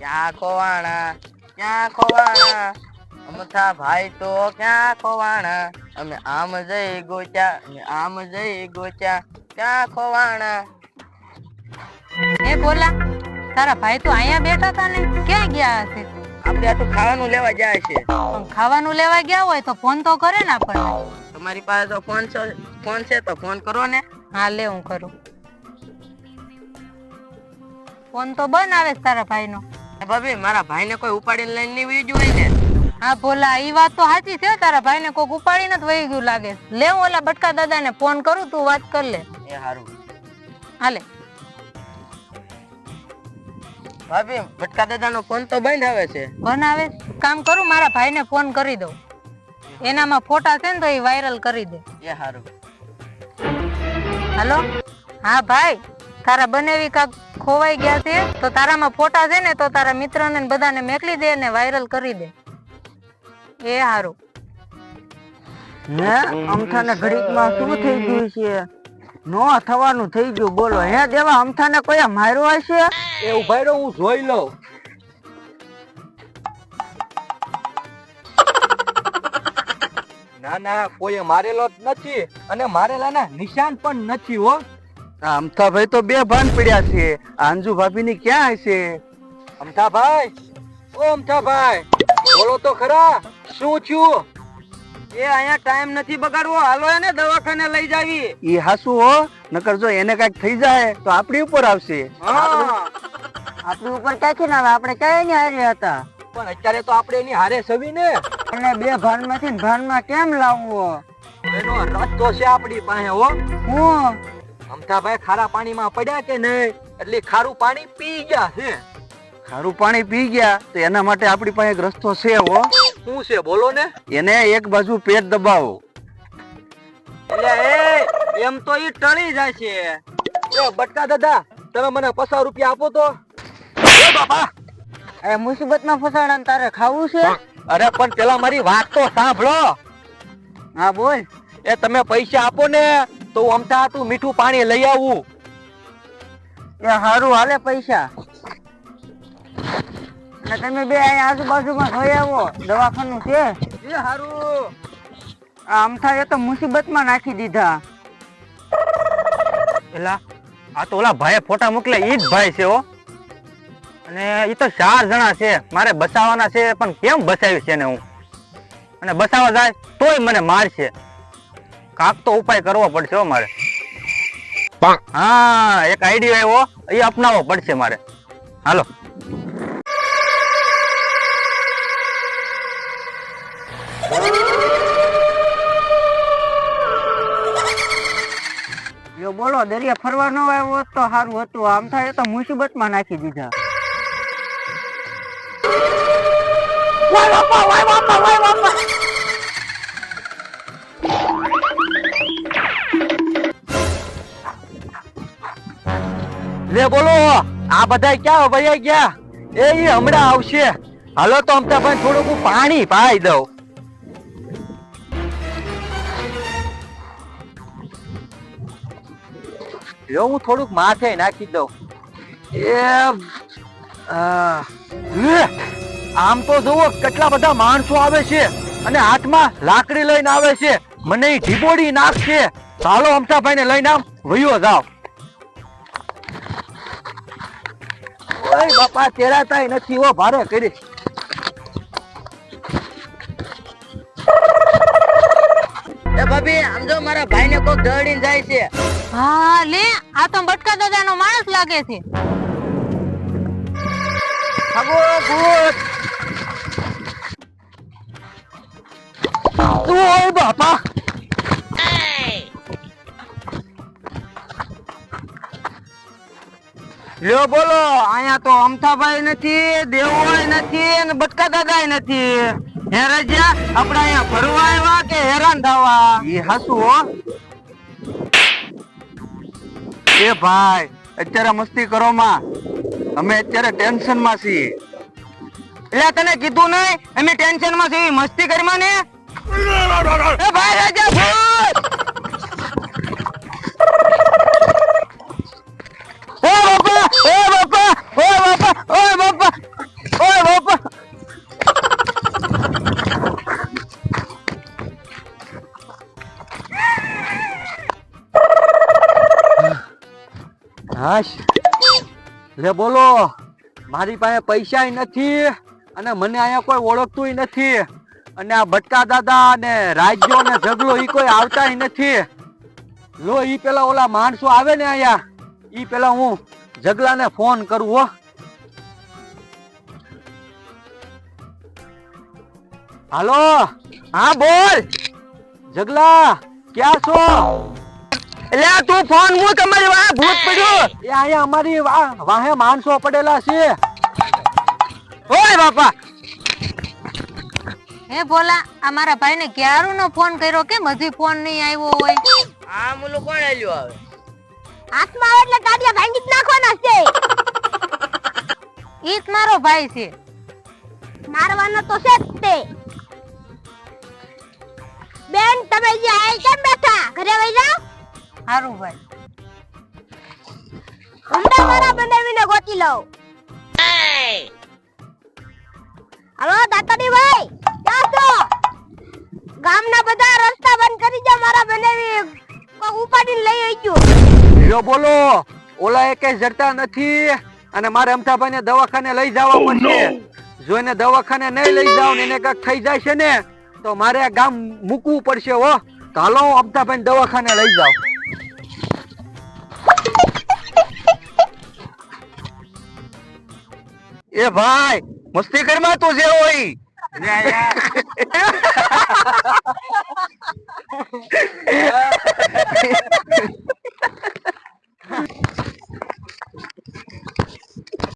ક્યાં ખોવાણા ક્યાં ખોવાણા? અમથા ભાઈ તો ક્યાં ખોવાણા? અમે આમ જઈ ગોચ્યા અમે આમ જઈ ગોચ્યા ક્યાં ખોવાણા? એ બોલા તારા ભાઈ તો અહીંયા બેઠા હતા ને ક્યાં ગયા હશે? આપણે આ તો ખાવાનું લેવા જાય છે. પણ ખાવાનું લેવા ગયા હોય તો ફોન તો કરે ને આપણને. તમારી પાસે તો ફોન છે ફોન છે તો ફોન કરો ને. હા લે હું કરું. ફોન તો બંધ આવે તારા ભાઈનો. એ ભાભી મારા ભાઈને કોઈ ઉપાડીને લઈને નહીં વહી હોય ને? હા ભોલા ઈ વાત તો સાચી છે. તારા ભાઈને કોક ઉપાડીને જ વહી ગયું લાગે. લે હું ઓલા બટકા દાદાને ફોન કરું તું વાત કર લે. એ સારું હાલે. ભાભી ભટકા દાદાનો ફોન તો બંધ આવે છે. બંધ આવે કામ કરું મારા ભાઈને ફોન કરી દઉં. એનામાં ફોટા છે ને તો એ વાયરલ કરી દે. એ સારું હાલો? હા ભાઈ. તારા બનેવી કાક ખોવાઈ ગયા છે તો તારામાં ફોટા છે ને તો તારા મિત્રને બધાને મેકલી દે ને વાયરલ કરી દે. એ હારું. હે? અમથાને ઘડીકમાં શું થઈ ગયું છે? નો થવાનું થઈ ગયું બોલો. હે દેવા અમથાને કોઈ માર્યો હશે? એ ઊભા હું જોઈ લઉં. ના ના કોઈ મારેલો જ નથી અને મારેલાના નિશાન પણ નથી હો. અમથાભાઈ તો બે ભાન પડ્યા છે. આંજુ ભાભી ની ક્યાં હશે? અમથાભાઈ? ઓ અમથાભાઈ બોલો તો ખરા શું થયું? એ અહીંયા ટાઈમ નથી બગાડવો હાલો એને દવાખાને લઈ જાવી. ઈ હાસુ હો નકર જો એને કંઈક થઈ જાય તો આપણી ઉપર આવશે. આપણી ઉપર ક્યાંથી ના આવે? આપણે ક્યાંય નહીં હારે હતા. પણ અત્યારે તો આપણે એની હારે સવી ને. અને બે ભાનમાંથી ભાનમાં કેમ લાવવો? એનો રસ્તો છે આપણી પાસે હો. હું? અમથાભાઈ ખારા પાણીમાં પડ્યા કે નહીં? એટલે ખારું પાણી પી ગયા છે ખારું પાણી પી ગયા? તો એના માટે આપણી પાસે એક રસ્તો છે હો. શું છે બોલો ને? એને એક બાજુ પેટ દબાવો. એટલે એ એમ તો ઈ ટળી જાય છે. એ બટકા દાદા તમે મને પચાસ રૂપિયા આપો તો. એ બાપા! એ મુસીબતમાં ફસાણા તારે ખાવું છે? અરે પણ પેલા મારી વાત તો સાંભળો. હા બોલ. એ તમે પૈસા આપો ને. તો હું અમથા તું મીઠું પાણી લઈ આવું. એ હારું હાલે પૈસા. ને તમે બે અહીંયા આજુબાજુમાં જોઈ આવો દવાખાનું છે. એ હારું. આ અમથા એ તો મુસીબતમાં નાખી દીધા. એલા આ તો ઓલા ભાઈએ ફોટા મોકલે ઈ જ ભાઈ છે હો. અને એ તો ચાર જણા છે મારે બચાવવાના છે પણ કેમ બસાવ્યું છે ને હું? અને બચાવવા જાય તોય મને મારશે. કાક તો ઉપાય કરવો પડશે મારે. હા એક આઈડિયો આવ્યો. એ અપનાવવો પડશે મારે. હાલો. જો બોલો દરિયા ફરવા ન આવ્યો તો સારું હતું. આમ થાય તો મુસીબતમાં નાખી દીધા. લે, બોલો, આ બધા ક્યાં ભાઈ ગયા? એ હમણાં આવશે. હાલો તો અમતા ભાઈ થોડુંક પાણી પાઈ દઉં. લ્યો, હું થોડુંક માથે નાખી દઉં. એ આમ તો જુઓ કેટલા બધા માણસો આવે છે અને હાથમાં લાકડી લઈને આવે છે. મને ઢીબોડી નાખશે. ચાલો અમતાભાઈ ને લઈને આમ વયો જાવ ઓય બાપા તેરાતાય નથી ઓ ભારે કરી. એ ભાભી આમ જો મારા ભાઈને કોક દોડીને જાય છે. હા લે આ તો બટકા દાદાનો માણસ લાગે છે. ભાગો ભૂત. ઓય બાપા? લ્યો બોલો અહીંયા તો અમથાભાઈ નથી દેવોય નથી અને બટકા દાદાય નથી. હે રજા આપણે અહીંયા ફરવા આવ્યા કે હેરાન થવા? એ હાસુ હો. એ ભાઈ અત્યારે મસ્તી કરો માં. અમે અત્યારે ટેન્શનમાં છીએ. એટલે તને કીધું નહીં અમે ટેન્શનમાં છીએ. મસ્તી કરી માં ને એ ભાઈ રાજા હાશ લે બોલો, મારી પાસે પૈસા નથી અને મને અહીંયા કોઈ ઓળખતું નથી. અને આ ભટકા દાદા ને રાજ્યો ને ઝઘડો એ કોઈ આવતા નથી. લો, ઈ પેલા ઓલા માણસો આવે ને અહીંયા. ઈ પેલા હું ઝગલાને ફોન કરું હો. હાલો, હા બોલ. જગલા ક્યાં છો? એટલે તું ફોન મૂક અમારી વાહ ભૂત પડ્યું. એ અહીંયા અમારી વા- વાહે માણસો પડેલા છે. ઓય બાપા. હે ભોલા આ મારા ભાઈને ક્યારું નો ફોન કર્યો કેમ હજી ફોન નહીં આવ્યો હોય? આ મુલો કોણ હેલ્યું આવે? હાથમાં આવે એટલે કાઢ્યા ભાંગી જ નાખવાના છે. ઈ જ મારો ભાઈ છે. મારવાનો તો છે જ તે. બેન તમે જે આય કેમ બેઠા? ઘરે વઈ જાઓ? હારું ભાઈ. હમણાં મારા બનાવીને ગોતી લઉં. હલો દાતાડી ભાઈ ક્યાં છો ગામના બધા રસ્તા બંધ કરી દો મારા બનાવી ઉપાડીને લઈ આવજો. લ્યો બોલો. ઓલા એકે જડતા નથી અને મારે અમથાભાઈ ને દવાખાને લઈ જવા પડશે. જો એને દવાખાને નહીં લઈ જાવ ને એને કાંઈક થઈ જાય છે ને તો મારે આ ગામ મૂકવું પડશે હો. તો હાલો હું અમથાભાઈ દવાખાને લઈ જાઉં. એ ભાઈ મસ્તી કરમાં તું જે હોય.